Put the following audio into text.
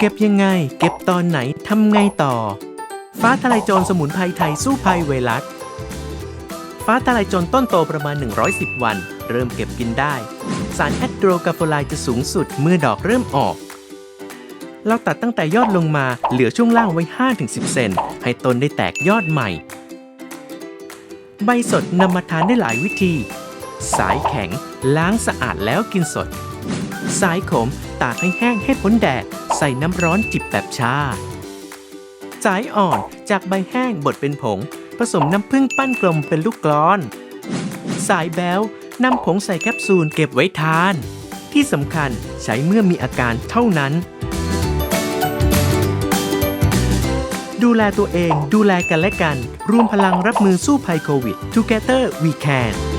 เก็บยังไง เก็บตอนไหน ทำไงต่อ ฟ้าทลายโจรสมุนไพรไทยสู้ภัยไวรัส ฟ้าทลายโจรต้นโตประมาณ 110 วัน เริ่มเก็บกินได้ สารแอดโดรกาโฟไลจะสูงสุดเมื่อดอกเริ่มออก เราตัดตั้งแต่ยอดลงมาเหลือช่วงล่างไว้ 5-10 เซนให้ต้นได้แตกยอดใหม่ ใบสดนำมาทานได้หลายวิธี สายแข็งล้างสะอาดแล้วกินสด สายขม ตากให้แห้งให้พ้นแดด ใส่น้ำร้อนจิบแบบชา สายอ่อนจากใบแห้งบดเป็นผง ผสมน้ำผึ้งปั้นกลมเป็นลูกกลอน สายแบ้วนำผงใส่แคปซูลเก็บไว้ทาน ที่สำคัญใช้เมื่อมีอาการเท่านั้น ดูแลตัวเองดูแลกันและกัน รวมพลังรับมือสู้ภัยโควิด Together we can